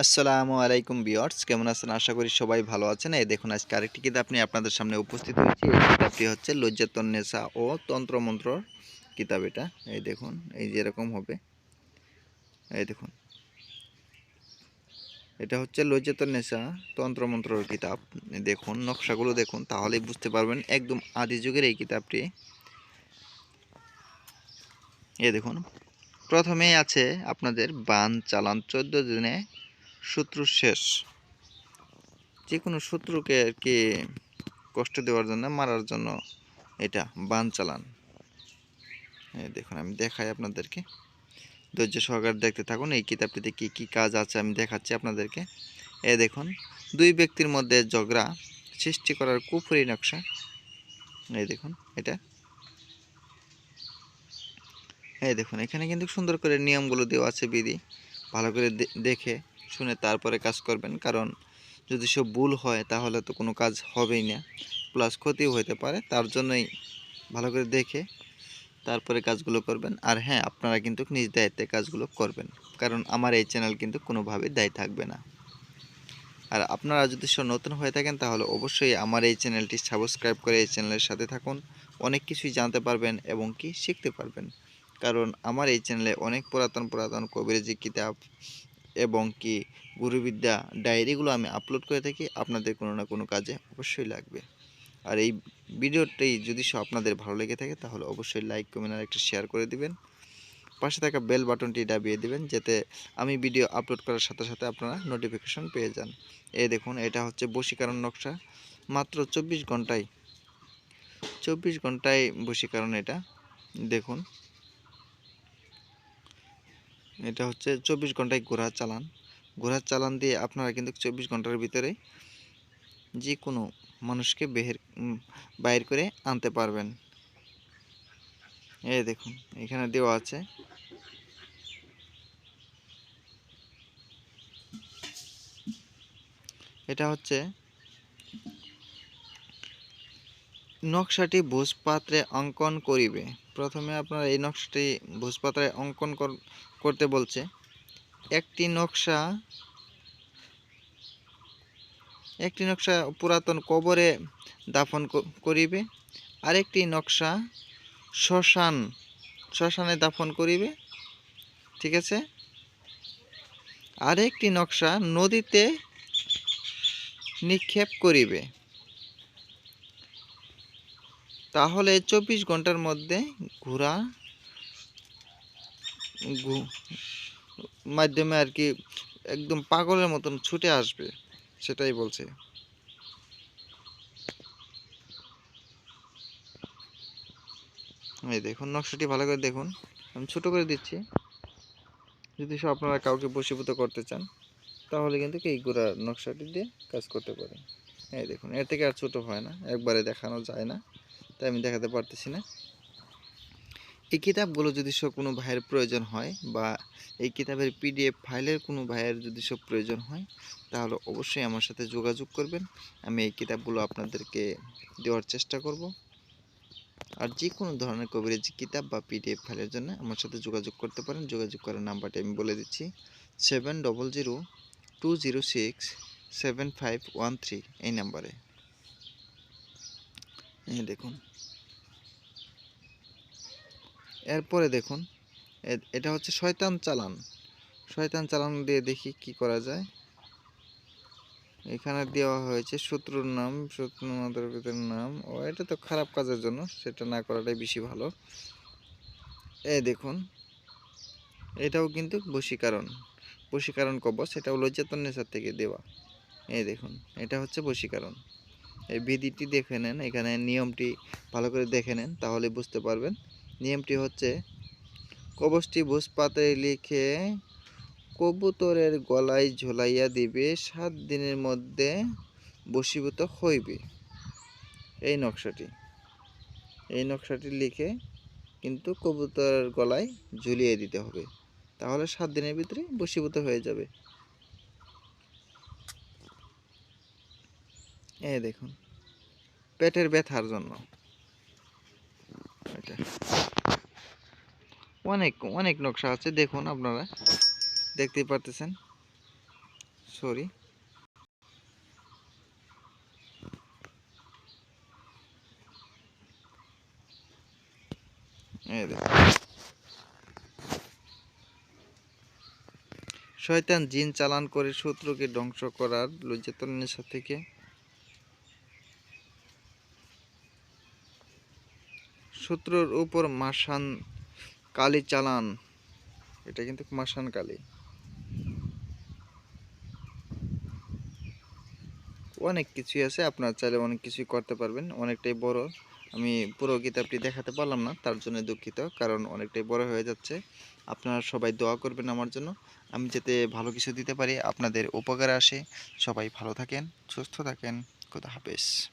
আসসালামু আলাইকুম বিয়ার্স কেমন আছেন? আশা করি সবাই ভালো আছেন। এই দেখুন, আজকে আরেকটি কিতাব নিয়ে আপনাদের সামনে উপস্থিত হয়েছি। এই কিতাবটি হচ্ছে লজ্জাতন নেশা ও তন্ত্রমন্ত্র কিতাব এটা। এই দেখুন, এই যে এরকম হবে। এই দেখুন। এটা হচ্ছে লজ্জাতন নেশা তন্ত্রমন্ত্রর কিতাব। দেখুন, নকশাগুলো দেখুন, তাহলেই বুঝতে পারবেন একদম আদি যুগের এই কিতাবটি। এই দেখুন, প্রথমেই আছে আপনাদের বান চালান চোদ্দ দিনে শত্রু শেষ। যে কোনো শত্রুকে আর কি কষ্ট দেওয়ার জন্য, মারার জন্য এটা বান চালান। দেখুন, আমি দেখাই আপনাদেরকে। ধৈর্য সহকারে দেখতে থাকুন, এই কিতাবটিতে কি কি কাজ আছে আমি দেখাচ্ছি আপনাদেরকে। এই দেখুন, দুই ব্যক্তির মধ্যে ঝগড়া সৃষ্টি করার কুফুরি নকশা। এই দেখুন, এটা। এই দেখুন, এখানে কিন্তু সুন্দর করে নিয়মগুলো দেওয়া আছে বিধি। ভালো করে দেখে শুনে তারপরে কাজ করবেন। কারণ যদি সব ভুল হয়, তাহলে তো কোনো কাজ হবেই না। প্লাস ক্ষতিও হতে পারে। তার জন্যই ভালো করে দেখে তারপরে কাজগুলো করবেন। আর হ্যাঁ আপনারা কিন্তু নিজ দায়িত্বে কাজগুলো করবেন। কারণ আমার এই চ্যানেল কিন্তু কোনোভাবে দায়ী থাকবে না। আর আপনারা যদি সব নতুন হয়ে থাকেন, তাহলে অবশ্যই আমার এই চ্যানেলটি সাবস্ক্রাইব করে এই চ্যানেলের সাথে থাকুন। অনেক কিছুই জানতে পারবেন এবং কি শিখতে পারবেন। কারণ আমার এই চ্যানেলে অনেক পুরাতন পুরাতন কবিরাজি কিতাব এবং কি গুরুবিদ্যা ডায়েরিগুলো আমি আপলোড করে থাকি, আপনাদের কোনো না কোনো কাজে অবশ্যই লাগবে। আর এই ভিডিওটি যদি সব আপনাদের ভালো লেগে থাকে, তাহলে অবশ্যই লাইক কমেন্ট আর একটা শেয়ার করে দিবেন। পাশে থাকা বেল বাটনটি দাবিয়ে দিবেন, যাতে আমি ভিডিও আপলোড করার সাথে সাথে আপনারা নোটিফিকেশন পেয়ে যান। এই দেখুন, এটা হচ্ছে বশীকরণ নকশা। মাত্র চব্বিশ ঘন্টায় চব্বিশ ঘন্টায় বশীকরণ এটা। দেখুন এটা হচ্ছে চব্বিশ ঘন্টায় ঘোড়া চালান। ঘোড়ার চালান দিয়ে আপনারা কিন্তু চব্বিশ ঘণ্টার ভিতরে যে কোনো মানুষকে উম, বাইর করে আনতে পারবেন। এই দেখুন এখানে দেওয়া আছে। এটা হচ্ছে নকশাটি ভোজপাত্রে অঙ্কন করিবে। প্রথমে আপনারা এই নকশাটি ভোজপাত্রে অঙ্কন কর- করতে বলছে। একটি নকশা একটি নকশা পুরাতন কবরে দাফন করিবে। আরেকটি নকশা শ্মশান, শ্মশানে দাফন করিবে। ঠিক আছে? আরেকটি নকশা নদীতে নিক্ষেপ করিবে। তাহলে চব্বিশ ঘণ্টার মধ্যে ঘোরা মাধ্যমে আর কি একদম পাগলের মতন ছুটে আসবে, সেটাই বলছে। এই দেখুন, নকশাটি ভালো করে দেখুন। আমি ছোট করে দিচ্ছি। যদি সব আপনারা কাউকে বশীভূত করতে চান, তাহলে কিন্তু এই গোড়ার নকশাটি দিয়ে কাজ করতে পারেন। এই দেখুন, এর থেকে আর ছোট হয় না, একবারে দেখানো যায় না। তাই আমি দেখাতে পারতেছি না। এই কিতাবগুলো যদি সব কোনো ভাইয়ের প্রয়োজন হয় বা এই কিতাবের পিডিএফ ফাইলের কোনো ভাইয়ের যদি সব প্রয়োজন হয়, তাহলে অবশ্যই আমার সাথে যোগাযোগ করবেন। আমি এই কিতাবগুলো আপনাদেরকে দেওয়ার চেষ্টা করব। আর যে কোনো ধরনের কবিরাজি কিতাব বা পিডিএফ ফাইলের জন্য আমার সাথে যোগাযোগ করতে পারেন। যোগাযোগ করার নাম্বারটি আমি বলে দিচ্ছি। Seven double zero two zero six seven five one three এই নাম্বারে। দেখুন। এরপরে দেখুন এটা হচ্ছে শয়তান চালান। শয়তান চালান দিয়ে দেখি কি করা যায়। এখানে দেওয়া হয়েছে শত্রুর নাম, শত্রু মাতার নাম। ও, এটা তো খারাপ কাজের জন্য, সেটা না করাটাই বেশি ভালো। এই দেখুন, এটাও কিন্তু বশীকরণ। বশীকরণ কবচ লজ্জাতন নেশার থেকে দেওয়া। এই দেখুন, এটা হচ্ছে বশীকরণ। এই বিধিটি দেখে নেন, এখানে নিয়মটি ভালো করে দেখে নেন, তাহলে বুঝতে পারবেন। নিয়মটি হচ্ছে, কবচটি ভোজপাতে লিখে কবুতরের গলায় ঝোলাইয়া দিবে, সাত দিনের মধ্যে বশীভূত হইবে। এই নকশাটি এই নকশাটি লিখে কিন্তু কবুতরের গলায় ঝুলিয়ে দিতে হবে। তাহলে সাত দিনের ভিতরে বশীভূত হয়ে যাবে। এই দেখুন, পেটের ব্যথার জন্য। অনেক অনেক নকশা আছে, দেখুন আপনারা। দেখতেই পারতেছেন। সরি শয়তান জিন চালান করে শত্রুকে ধ্বংস করার লজ্জাতন নেশা থেকে শত্রুর উপর মাসান কালি চালান। এটা কিন্তু মাসান কালি। অনেক কিছুই আছে, আপনার চাইলে অনেক কিছুই করতে পারবেন। অনেকটাই বড়। আমি পুরো কিতাবটি দেখাতে পারলাম না, তার জন্য দুঃখিত, কারণ অনেকটাই বড় হয়ে যাচ্ছে। আপনারা সবাই দোয়া করবেন আমার জন্য। আমি যাতে ভালো কিছু দিতে পারি, আপনাদের উপকারে আসে। সবাই ভালো থাকেন, সুস্থ থাকেন। খোদা হাফেজ।